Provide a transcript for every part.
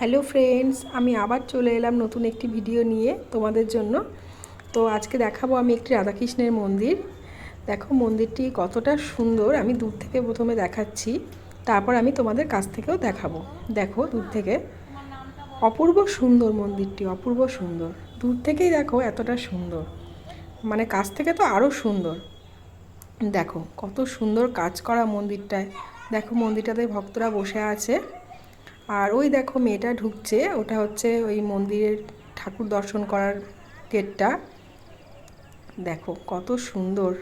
Hello friends, আমি আবার চলে এলাম নতুন একটি ভিডিও নিয়ে তোমাদের জন্য। তো আজকে দেখাবো আমি একটি রাধাকৃষ্ণের মন্দির। দেখো মন্দিরটি কতটা সুন্দর, আমি দূর থেকে প্রথমে দেখাচ্ছি, তারপর আমি তোমাদের কাছ থেকেও দেখাবো। দেখো দূর থেকে। অপূর্ব সুন্দর মন্দিরটি, অপূর্ব সুন্দর। দূর থেকেই দেখো এতটা সুন্দর। মানে কাছ থেকে তো আরও সুন্দর। দেখো কত সুন্দর কাজ করা মন্দিরটায়। দেখো মন্দিরটাতে ভক্তরা বসে আছে। আর ওই দেখো মেয়েটা ঢুকছে, ওটা হচ্ছে ওই মন্দিরের ঠাকুর দর্শন করার গেটটা। দেখো কত সুন্দর।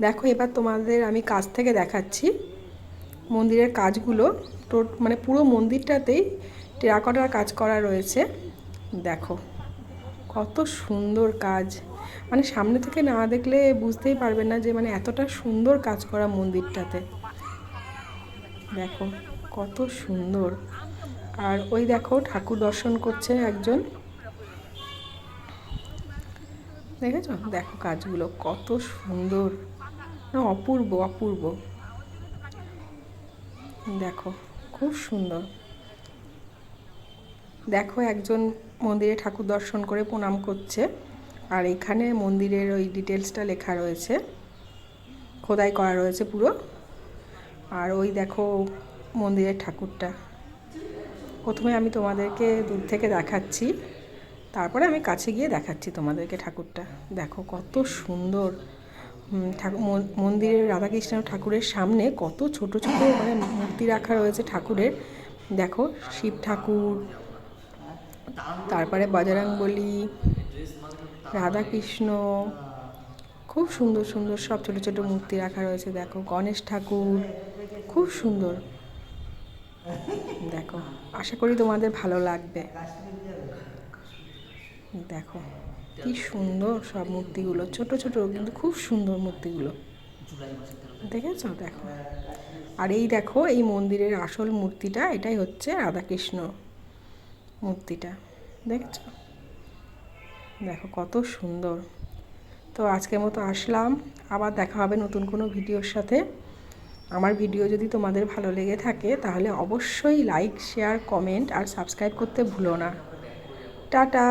দেখো এবার তোমাদের আমি কাছ থেকে দেখাচ্ছি মন্দিরের কাজগুলো। তো মানে পুরো মন্দিরটাতেই টেরাকটার কাজ করা রয়েছে। দেখো কত সুন্দর কাজ। মানে সামনে থেকে না দেখলে বুঝতেই পারবে না যে মানে এতটা সুন্দর কাজ করা মন্দিরটাতে। দেখো কত সুন্দর। আর ওই দেখো ঠাকুর দর্শন করছে একজন। দেখেছ? দেখো কাজগুলো কত সুন্দর। না, অপূর্ব অপূর্ব। দেখো, খুব সুন্দর। দেখো একজন মন্দিরে ঠাকুর দর্শন করে প্রণাম করছে। আর এখানে মন্দিরের ওই ডিটেলসটা লেখা রয়েছে। খোদাই করা রয়েছে পুরো। আর ওই দেখো মন্দিরের ঠাকুরটা। প্রথমে আমি তোমাদেরকে দূর থেকে দেখাচ্ছি। তারপরে আমি কাছে গিয়ে দেখাচ্ছি তোমাদেরকে ঠাকুরটা। দেখো কত সুন্দর। ঠাকুর মন্দিরের রাধাকৃষ্ণ ঠাকুরের সামনে কত ছোট ছোট মানে মূর্তি রাখা রয়েছে ঠাকুরের। দেখো শিব ঠাকুর, তারপরে বজরংবলী, রাধাকৃষ্ণ, খুব সুন্দর সুন্দর সব ছোট ছোট মূর্তি রাখা রয়েছে। দেখো গণেশ ঠাকুর, খুব সুন্দর। দেখো, আশা করি তোমাদের ভালো লাগবে। দেখো, কি সুন্দর সব মূর্তিগুলো, ছোট ছোট কিন্তু খুব সুন্দর মূর্তিগুলো। দেখেছ? দেখো। আর এই দেখো, এই মন্দিরের আসল মূর্তিটা, এটাই হচ্ছে রাধাকৃষ্ণ মূর্তিটা। দেখেছ? দেখো, কত সুন্দর। তো আজকের মতো আসলাম। আবার দেখা হবে নতুন কোনো ভিডিওর সাথে। আমার ভিডিও যদি তোমাদের ভালো লেগে থাকে, তাহলে অবশ্যই লাইক শেয়ার কমেন্ট আর সাবস্ক্রাইব করতে ভুলো না। টাটা!